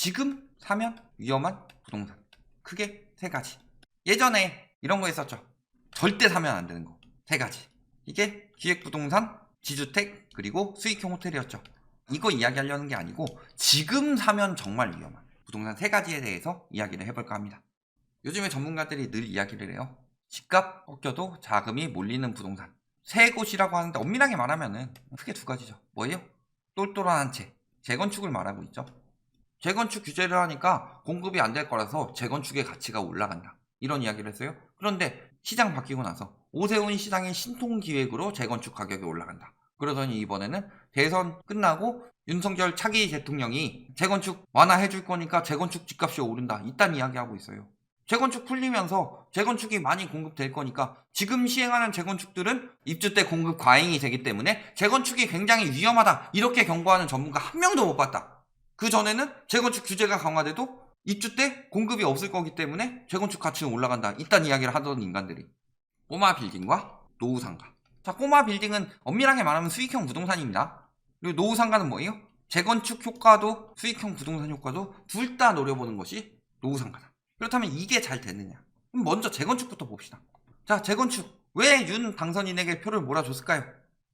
지금 사면 위험한 부동산. 크게 세 가지. 예전에 이런 거 있었죠. 절대 사면 안 되는 거. 세 가지. 이게 기획부동산, 지주택, 그리고 수익형 호텔이었죠. 이거 이야기하려는 게 아니고 지금 사면 정말 위험한 부동산 세 가지에 대해서 이야기를 해볼까 합니다. 요즘에 전문가들이 늘 이야기를 해요. 집값 꺾여도 자금이 몰리는 부동산. 세 곳이라고 하는데 엄밀하게 말하면은 크게 두 가지죠. 뭐예요? 똘똘한 한 채. 재건축을 말하고 있죠. 재건축 규제를 하니까 공급이 안 될 거라서 재건축의 가치가 올라간다. 이런 이야기를 했어요. 그런데 시장 바뀌고 나서 오세훈 시장의 신통 기획으로 재건축 가격이 올라간다. 그러더니 이번에는 대선 끝나고 윤석열 차기 대통령이 재건축 완화해 줄 거니까 재건축 집값이 오른다. 이딴 이야기하고 있어요. 재건축 풀리면서 재건축이 많이 공급될 거니까 지금 시행하는 재건축들은 입주 때 공급 과잉이 되기 때문에 재건축이 굉장히 위험하다. 이렇게 경고하는 전문가 한 명도 못 봤다. 그 전에는 재건축 규제가 강화돼도 입주 때 공급이 없을 거기 때문에 재건축 가치는 올라간다. 이딴 이야기를 하던 인간들이. 꼬마 빌딩과 노후 상가. 자, 꼬마 빌딩은 엄밀하게 말하면 수익형 부동산입니다. 그리고 노후 상가는 뭐예요? 재건축 효과도 수익형 부동산 효과도 둘 다 노려보는 것이 노후 상가다. 그렇다면 이게 잘 됐느냐? 그럼 먼저 재건축부터 봅시다. 자, 재건축. 왜 윤 당선인에게 표를 몰아줬을까요?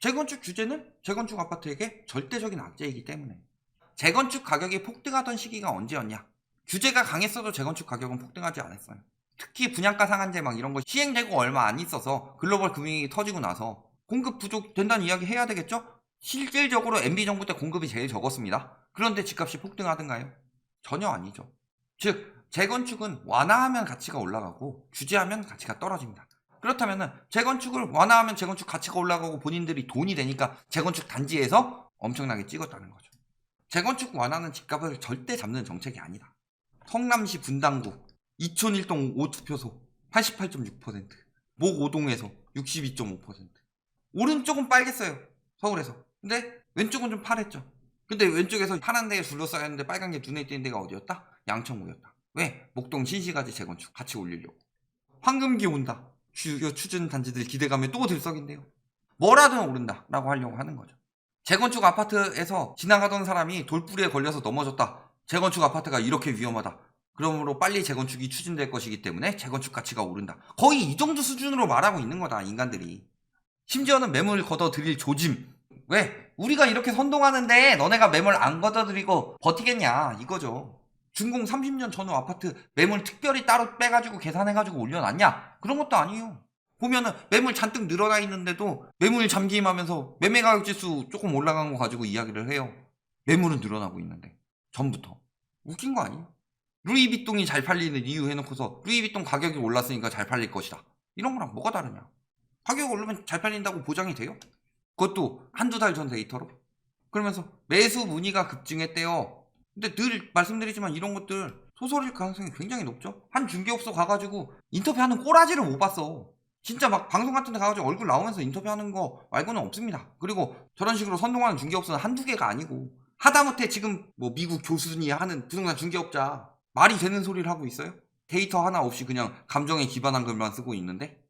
재건축 규제는 재건축 아파트에게 절대적인 악재이기 때문에. 재건축 가격이 폭등하던 시기가 언제였냐? 규제가 강했어도 재건축 가격은 폭등하지 않았어요. 특히 분양가 상한제 막 이런 거 시행되고 얼마 안 있어서 글로벌 금융위기 터지고 나서 공급 부족 된다는 이야기 해야 되겠죠? 실질적으로 MB 정부 때 공급이 제일 적었습니다. 그런데 집값이 폭등하던가요? 전혀 아니죠. 즉 재건축은 완화하면 가치가 올라가고 규제하면 가치가 떨어집니다. 그렇다면 재건축을 완화하면 재건축 가치가 올라가고 본인들이 돈이 되니까 재건축 단지에서 엄청나게 찍었다는 거죠. 재건축 완화는 집값을 절대 잡는 정책이 아니다. 성남시 분당구 이촌 1동 5투표소 88.6%, 목 5동에서 62.5%. 오른쪽은 빨겠어요. 서울에서. 근데 왼쪽은 좀 파랬죠. 근데 왼쪽에서 파란 데에 둘러싸였는데 빨간 게 눈에 띄는 데가 어디였다? 양천구였다. 왜? 목동 신시가지 재건축 같이 올리려고. 황금기 온다. 주요 추진 단지들 기대감에 또 들썩인데요. 뭐라든 오른다 라고 하려고 하는 거죠. 재건축 아파트에서 지나가던 사람이 돌부리에 걸려서 넘어졌다. 재건축 아파트가 이렇게 위험하다. 그러므로 빨리 재건축이 추진될 것이기 때문에 재건축 가치가 오른다. 거의 이 정도 수준으로 말하고 있는 거다, 인간들이. 심지어는 매물 걷어들일 조짐. 왜? 우리가 이렇게 선동하는데 너네가 매물 안 걷어들이고 버티겠냐, 이거죠. 준공 30년 전후 아파트 매물 특별히 따로 빼가지고 계산해가지고 올려놨냐? 그런 것도 아니에요. 보면은 매물 잔뜩 늘어나 있는데도 매물 잠김하면서 매매 가격 지수 조금 올라간 거 가지고 이야기를 해요. 매물은 늘어나고 있는데 전부터 웃긴 거 아니에요? 루이비통이 잘 팔리는 이유 해놓고서 루이비통 가격이 올랐으니까 잘 팔릴 것이다. 이런 거랑 뭐가 다르냐? 가격 오르면 잘 팔린다고 보장이 돼요? 그것도 한두 달 전 데이터로? 그러면서 매수 문의가 급증했대요. 근데 늘 말씀드리지만 이런 것들 소설일 가능성이 굉장히 높죠. 한 중개업소 가가지고 인터뷰하는 꼬라지를 못 봤어. 진짜 막 방송 같은 데 가가지고 얼굴 나오면서 인터뷰하는 거 말고는 없습니다. 그리고 저런 식으로 선동하는 중개업소는 한두 개가 아니고 하다못해 지금 뭐 미국 교수니 하는 부동산 중개업자 말이 되는 소리를 하고 있어요? 데이터 하나 없이 그냥 감정에 기반한 글만 쓰고 있는데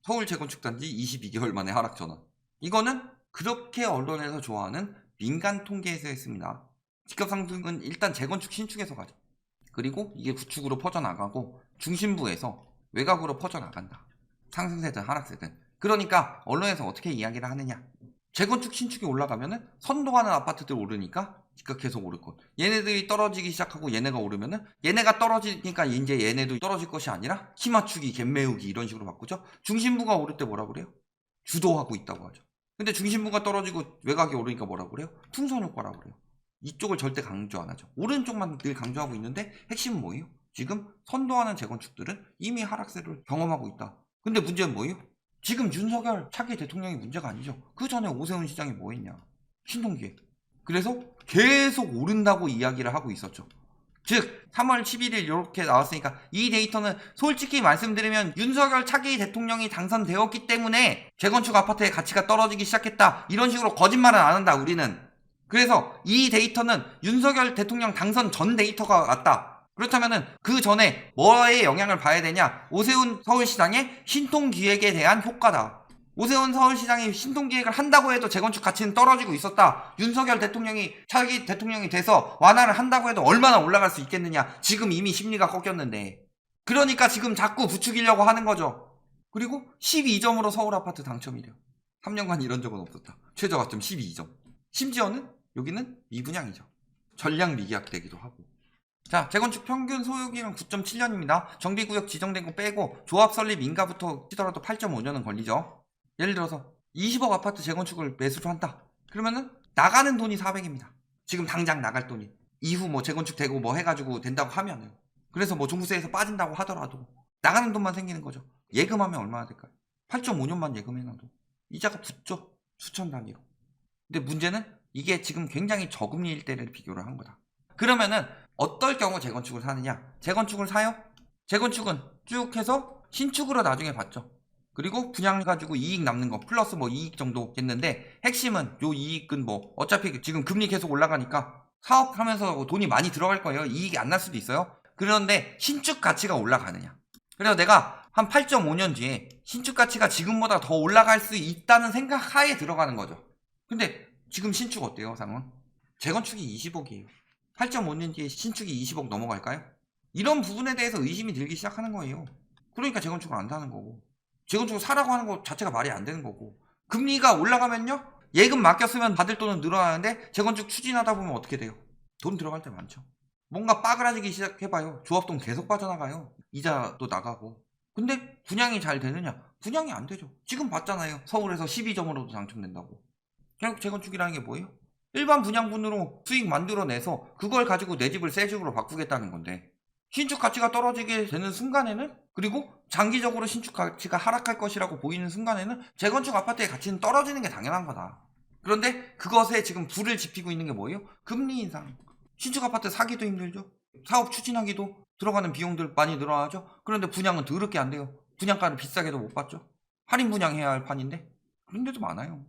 서울 재건축 단지 22개월 만에 하락 전환. 이거는 그렇게 언론에서 좋아하는 민간 통계에서 했습니다. 집값 상승은 일단 재건축 신축에서 가죠. 그리고 이게 구축으로 퍼져나가고 중심부에서 외곽으로 퍼져나간다. 상승세든 하락세든. 그러니까 언론에서 어떻게 이야기를 하느냐. 재건축 신축이 올라가면은 선도하는 아파트들 오르니까 집값 계속 오를 것. 얘네들이 떨어지기 시작하고 얘네가 오르면은 얘네가 떨어지니까 이제 얘네도 떨어질 것이 아니라 키 맞추기, 갭 메우기 이런 식으로 바꾸죠. 중심부가 오를 때 뭐라 그래요? 주도하고 있다고 하죠. 근데 중심부가 떨어지고 외곽이 오르니까 뭐라 그래요? 풍선 효과라고 그래요. 이쪽을 절대 강조 안 하죠. 오른쪽만 늘 강조하고 있는데 핵심은 뭐예요? 지금 선도하는 재건축들은 이미 하락세를 경험하고 있다. 근데 문제는 뭐예요? 지금 윤석열 차기 대통령이 문제가 아니죠. 그 전에 오세훈 시장이 뭐 했냐? 신동기획. 그래서 계속 오른다고 이야기를 하고 있었죠. 즉 3월 11일 이렇게 나왔으니까 이 데이터는 솔직히 말씀드리면 윤석열 차기 대통령이 당선되었기 때문에 재건축 아파트의 가치가 떨어지기 시작했다. 이런 식으로 거짓말은 안 한다. 우리는. 그래서 이 데이터는 윤석열 대통령 당선 전 데이터가 왔다. 그렇다면은 그 전에 뭐에 영향을 봐야 되냐? 오세훈 서울시장의 신통 기획에 대한 효과다. 오세훈 서울시장이 신통 기획을 한다고 해도 재건축 가치는 떨어지고 있었다. 윤석열 대통령이 차기 대통령이 돼서 완화를 한다고 해도 얼마나 올라갈 수 있겠느냐. 지금 이미 심리가 꺾였는데. 그러니까 지금 자꾸 부추기려고 하는 거죠. 그리고 12점으로 서울 아파트 당첨이래요. 3년간 이런 적은 없었다. 최저 가점 12점. 심지어는 여기는 미분양이죠. 전량 미계약되기도 하고. 자, 재건축 평균 소요기간 9.7년입니다. 정비구역 지정된 거 빼고 조합 설립 인가부터 치더라도 8.5년은 걸리죠. 예를 들어서 20억 아파트 재건축을 매수를 한다. 그러면은 나가는 돈이 400입니다. 지금 당장 나갈 돈이. 이후 뭐 재건축 되고 뭐 해가지고 된다고 하면은. 그래서 뭐 종부세에서 빠진다고 하더라도 나가는 돈만 생기는 거죠. 예금하면 얼마나 될까요? 8.5년만 예금해놔도 이자가 붙죠. 수천 단위로. 근데 문제는 이게 지금 굉장히 저금리일 때를 비교를 한 거다. 그러면은 어떨 경우 재건축을 사느냐? 재건축을 사요? 재건축은 쭉 해서 신축으로 나중에 받죠. 그리고 분양 가지고 이익 남는 거 플러스 뭐 이익 정도겠는데 핵심은 요 이익은 뭐 어차피 지금 금리 계속 올라가니까 사업하면서 돈이 많이 들어갈 거예요. 이익이 안 날 수도 있어요. 그런데 신축 가치가 올라가느냐? 그래서 내가 한 8.5년 뒤에 신축 가치가 지금보다 더 올라갈 수 있다는 생각 하에 들어가는 거죠. 근데 지금 신축 어때요, 상황? 재건축이 20억이에요. 8.5년 뒤에 신축이 20억 넘어갈까요? 이런 부분에 대해서 의심이 들기 시작하는 거예요. 그러니까 재건축을 안 사는 거고. 재건축을 사라고 하는 것 자체가 말이 안 되는 거고. 금리가 올라가면요? 예금 맡겼으면 받을 돈은 늘어나는데 재건축 추진하다 보면 어떻게 돼요? 돈 들어갈 때 많죠. 뭔가 빠그라지기 시작해봐요. 조합돈 계속 빠져나가요. 이자도 나가고. 근데 분양이 잘 되느냐? 분양이 안 되죠. 지금 봤잖아요. 서울에서 12점으로도 당첨된다고. 결국 재건축이라는 게 뭐예요? 일반 분양분으로 수익 만들어내서 그걸 가지고 내 집을 새 집으로 바꾸겠다는 건데 신축 가치가 떨어지게 되는 순간에는 그리고 장기적으로 신축 가치가 하락할 것이라고 보이는 순간에는 재건축 아파트의 가치는 떨어지는 게 당연한 거다. 그런데 그것에 지금 불을 지피고 있는 게 뭐예요? 금리 인상. 신축 아파트 사기도 힘들죠. 사업 추진하기도 들어가는 비용들 많이 늘어나죠. 그런데 분양은 더럽게 안 돼요. 분양가를 비싸게도 못 받죠. 할인 분양해야 할 판인데 그런데도 많아요.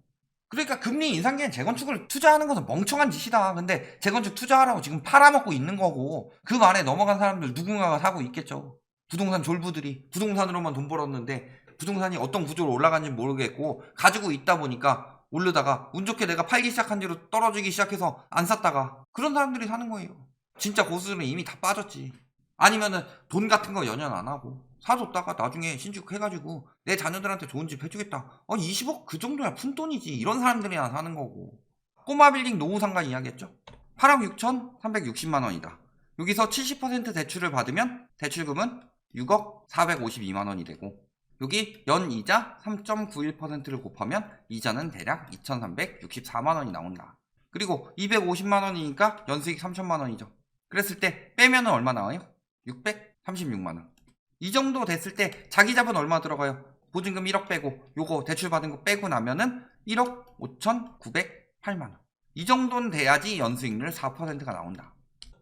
그러니까 금리 인상기엔 재건축을 투자하는 것은 멍청한 짓이다. 근데 재건축 투자하라고 지금 팔아먹고 있는 거고 그 말에 넘어간 사람들 누군가가 사고 있겠죠. 부동산 졸부들이 부동산으로만 돈 벌었는데 부동산이 어떤 구조로 올라간지 모르겠고 가지고 있다 보니까 오르다가 운 좋게 내가 팔기 시작한 뒤로 떨어지기 시작해서 안 샀다가 그런 사람들이 사는 거예요. 진짜 고수들은 이미 다 빠졌지. 아니면은 돈 같은 거 연연 안 하고 사줬다가 나중에 신축해가지고 내 자녀들한테 좋은 집 해주겠다. 아 20억 그 정도야 푼돈이지. 이런 사람들이나 사는 거고. 꼬마 빌딩 노후상가 이야기했죠? 8억 6,360만 원이다. 여기서 70% 대출을 받으면 대출금은 6억 452만 원이 되고 여기 연 이자 3.91%를 곱하면 이자는 대략 2,364만 원이 나온다. 그리고 250만 원이니까 연수익 3천만 원이죠. 그랬을 때 빼면은 얼마 나와요? 636만 원. 이 정도 됐을 때 자기 자본 얼마 들어가요? 보증금 1억 빼고 요거 대출 받은 거 빼고 나면은 1억 5,908만 원. 이 정도는 돼야지 연수익률 4%가 나온다.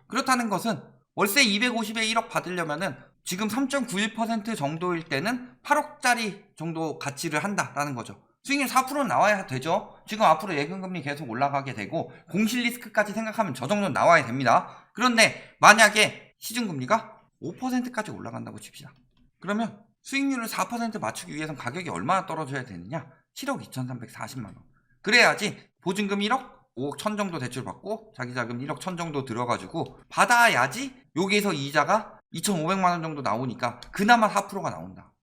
그렇다는 것은 월세 250에 1억 받으려면은 지금 3.91% 정도일 때는 8억짜리 정도 가치를 한다라는 거죠. 수익률 4%는 나와야 되죠. 지금 앞으로 예금금리 계속 올라가게 되고 공실 리스크까지 생각하면 저 정도는 나와야 됩니다. 그런데 만약에 시중금리가 5%까지 올라간다고 칩시다. 그러면 수익률을 4% 맞추기 위해선 가격이 얼마나 떨어져야 되느냐? 7억 2,340만 원. 그래야지 보증금 1억 5억 1천 정도 대출 받고 자기 자금 1억 1천 정도 들어가지고 받아야지 여기에서 이자가 2,500만 원 정도 나오니까 그나마 4%가 나온다.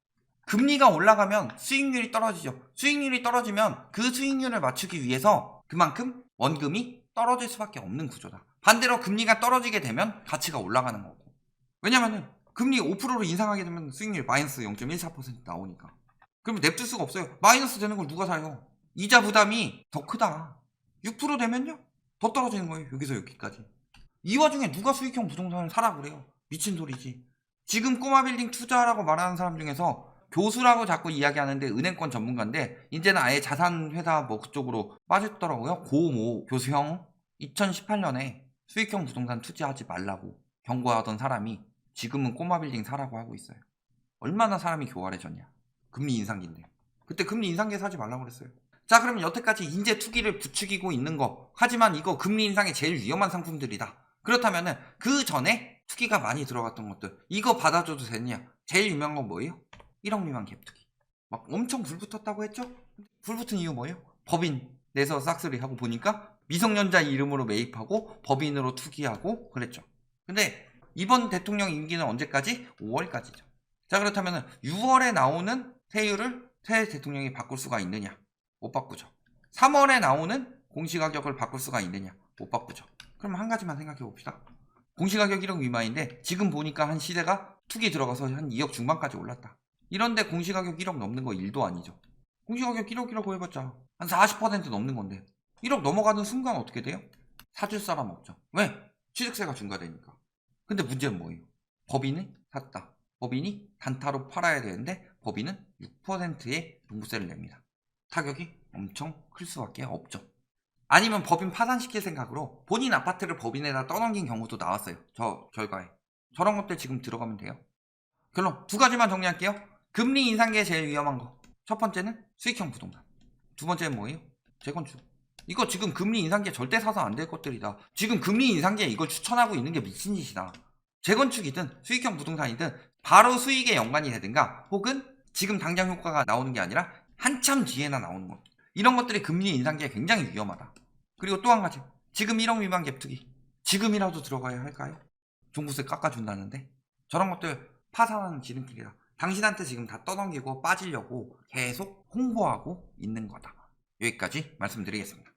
금리가 올라가면 수익률이 떨어지죠. 수익률이 떨어지면 그 수익률을 맞추기 위해서 그만큼 원금이 떨어질 수밖에 없는 구조다. 반대로 금리가 떨어지게 되면 가치가 올라가는 거고. 왜냐면은 금리 5%로 인상하게 되면 수익률 마이너스 0.14% 나오니까. 그러면 냅둘 수가 없어요. 마이너스 되는 걸 누가 사요? 이자 부담이 더 크다. 6% 되면요? 더 떨어지는 거예요. 여기서 여기까지. 이 와중에 누가 수익형 부동산을 사라 그래요? 미친 소리지. 지금 꼬마 빌딩 투자라고 말하는 사람 중에서 교수라고 자꾸 이야기하는데 은행권 전문가인데 이제는 아예 자산 회사 뭐 그쪽으로 빠졌더라고요. 고모 교수형 2018년에 수익형 부동산 투자하지 말라고 경고하던 사람이 지금은 꼬마 빌딩 사라고 하고 있어요. 얼마나 사람이 교활해졌냐. 금리 인상기인데. 그때 금리 인상기에 사지 말라고 그랬어요. 자, 그러면 여태까지 인재 투기를 부추기고 있는 거. 하지만 이거 금리 인상이 제일 위험한 상품들이다. 그렇다면은 그 전에 투기가 많이 들어갔던 것들. 이거 받아줘도 되느냐? 제일 유명한 건 뭐예요? 1억 미만 갭 투기. 막 엄청 불 붙었다고 했죠? 불 붙은 이유 뭐예요? 법인 내서 싹쓸이 하고 보니까 미성년자 이름으로 매입하고 법인으로 투기하고 그랬죠. 근데 이번 대통령 임기는 언제까지? 5월까지죠. 자 그렇다면 6월에 나오는 세율을 새 대통령이 바꿀 수가 있느냐? 못 바꾸죠. 3월에 나오는 공시가격을 바꿀 수가 있느냐? 못 바꾸죠. 그럼 한 가지만 생각해 봅시다. 공시가격 1억 미만인데 지금 보니까 한 시대가 투기 들어가서 한 2억 중반까지 올랐다. 이런데 공시가격 1억 넘는 거 1도 아니죠. 공시가격 1억이라고 해봤자 한 40% 넘는 건데 1억 넘어가는 순간 어떻게 돼요? 사줄 사람 없죠. 왜? 취득세가 중과되니까. 근데 문제는 뭐예요? 법인이 샀다. 법인이 단타로 팔아야 되는데 법인은 6%의 종부세를 냅니다. 타격이 엄청 클 수밖에 없죠. 아니면 법인 파산시킬 생각으로 본인 아파트를 법인에다 떠넘긴 경우도 나왔어요. 저 결과에. 저런 것들 지금 들어가면 돼요. 결론 두 가지만 정리할게요. 금리 인상계 제일 위험한 거. 첫 번째는 수익형 부동산. 두 번째는 뭐예요? 재건축. 이거 지금 금리 인상계 절대 사서 안 될 것들이다. 지금 금리 인상계에 이걸 추천하고 있는 게 미친 짓이다. 재건축이든 수익형 부동산이든 바로 수익에 연관이 되든가 혹은 지금 당장 효과가 나오는 게 아니라 한참 뒤에나 나오는 것. 이런 것들이 금리 인상계에 굉장히 위험하다. 그리고 또 한 가지. 지금 1억 미만 갭투기. 지금이라도 들어가야 할까요? 종부세 깎아준다는데. 저런 것들 파산하는 지름길이다. 당신한테 지금 다 떠넘기고 빠지려고 계속 홍보하고 있는 거다. 여기까지 말씀드리겠습니다.